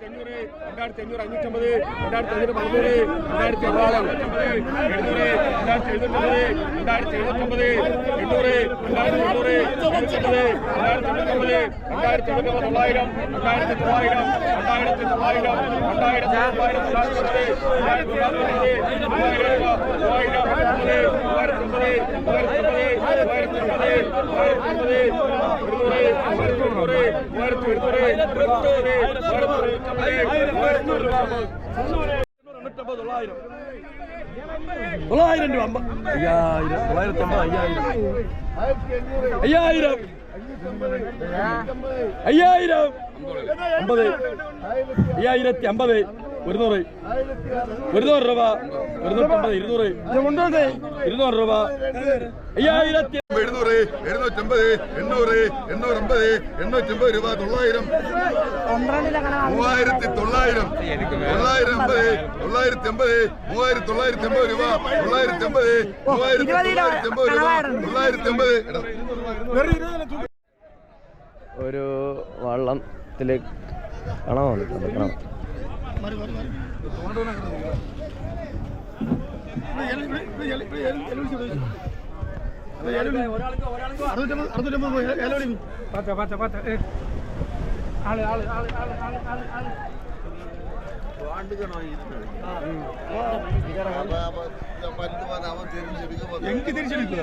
അഞ്ഞൂറ് രണ്ടായിരത്തി അഞ്ഞൂറ് അഞ്ഞൂറ്റമ്പത് രണ്ടായിരത്തി അഞ്ഞൂറ് പതിനൂറ് രണ്ടായിരത്തി തൊള്ളായിരം രൂപ അയ്യായിരം തൊള്ളായിരത്തി അമ്പത് അയ്യായിരം. അയ്യായിരം. അയ്യായിരം. അമ്പത്. അയ്യായിരത്തി അമ്പത്. ഒരുന്നൂറ് ഒരുന്നൂറ് രൂപ. ഒരുന്നൂറ്റമ്പത് ഇരുന്നൂറ്. ഇരുന്നൂറ് രൂപ. അയ്യായിരത്തി എഴുന്നൂറ് എഴുന്നൂറ്റമ്പത് എണ്ണൂറ് എണ്ണൂറ്റമ്പത് എണ്ണൂറ്റമ്പത് രൂപ തൊള്ളായിരം. മൂവായിരത്തി തൊള്ളായിരം. തൊള്ളായിരം അമ്പത് തൊള്ളായിരത്തി അമ്പത് മൂവായിരത്തി തൊള്ളായിരത്തി അമ്പത് രൂപ. തൊള്ളായിരത്തി അമ്പത് മൂവായിരത്തി തൊള്ളായിരത്തി അമ്പത് രൂപ. തൊള്ളായിരത്തി അമ്പത് ഒരു വള്ളത്തിൽ കാണാൻ വന്നിട്ടുണ്ട് കാണാം എനിക്ക് തിരിച്ചെടുക്കുക.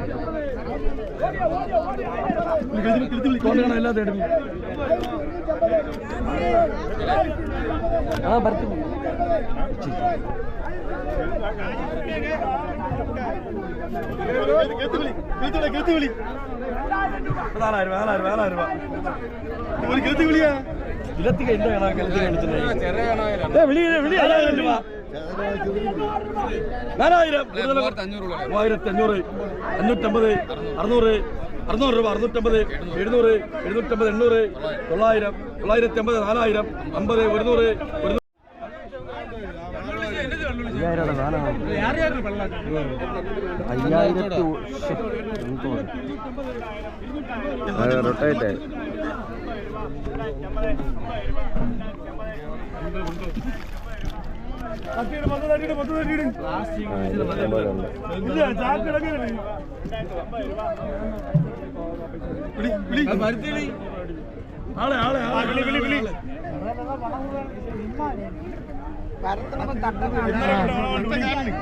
ജോലണ കൊണ്ടുകണം എല്ലാ തേടും ആ ಬರ್ತೀನಿ നാലായിരം നാലായിരം നാലായിരം രൂപ ഒരു കെളുത്തി വിളിയാ ഇലത്തിക എന്താ വേണം കെളുത്തി വിളിച്ചത് വിളി വിളി നാലായിരം രൂപ നാലായിരം. മൂവായിരത്തി അഞ്ഞൂറ് അഞ്ഞൂറ്റമ്പത് അറുന്നൂറ്. അറുന്നൂറ് രൂപ അറുന്നൂറ്റമ്പത്. എഴുന്നൂറ്. എഴുന്നൂറ്റമ്പത് എണ്ണൂറ്. തൊള്ളായിരം. തൊള്ളായിരത്തി അമ്പത് നാലായിരം. അമ്പത് ഒരുന്നൂറ് ഒരു അയ്യായിരം അയ്യായിരത്തി റൊട്ടേറ്റ് ആളെ ആളെ ആളെ വിളി വിളി വിളി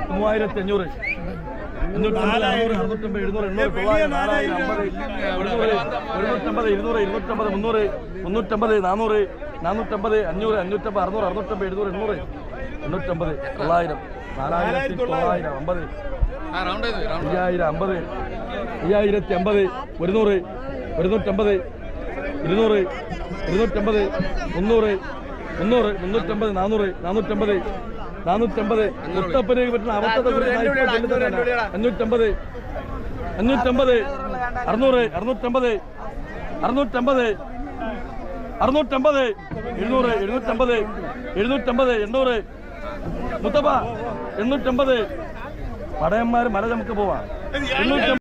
മൂവായിരത്തി അഞ്ഞൂറ് എഴുന്നൂറ് ഇരുന്നൂറ് ഇരുന്നൂറ്റമ്പത് മുന്നൂറ് മുന്നൂറ്റമ്പത് നാനൂറ് നാനൂറ്റമ്പത് അഞ്ഞൂറ് അഞ്ഞൂറ്റമ്പത് അറുന്നൂറ് അറുന്നൂറ്റമ്പത് എഴുന്നൂറ് എണ്ണൂറ് എണ്ണൂറ്റമ്പത് തൊള്ളായിരം നാലായിരത്തി തൊള്ളായിരം അമ്പത് അയ്യായിരം അമ്പത് അയ്യായിരത്തി അമ്പത് ഒരുന്നൂറ് ഒരുന്നൂറ്റമ്പത് ഇരുന്നൂറ് ഇരുന്നൂറ്റമ്പത് മുന്നൂറ് മുന്നൂറ് മുന്നൂറ്റമ്പത് നാനൂറ് നാനൂറ്റമ്പത് നാനൂറ്റമ്പത് മുത്തപ്പനേക്ക് പറ്റുന്ന അവസ്ഥത്തെ കുറിച്ച് അഞ്ഞൂറ്റമ്പത് അഞ്ഞൂറ്റമ്പത് അറുന്നൂറ് അറുന്നൂറ്റമ്പത് അറുന്നൂറ്റമ്പത് അറുന്നൂറ്റമ്പത് എഴുന്നൂറ് എഴുന്നൂറ്റമ്പത് എഴുന്നൂറ്റമ്പത് എണ്ണൂറ് മുത്തപ്പ എണ്ണൂറ്റമ്പത്. പടയന്മാർ മല നമുക്ക് പോവാം. എണ്ണൂറ്റമ്പത്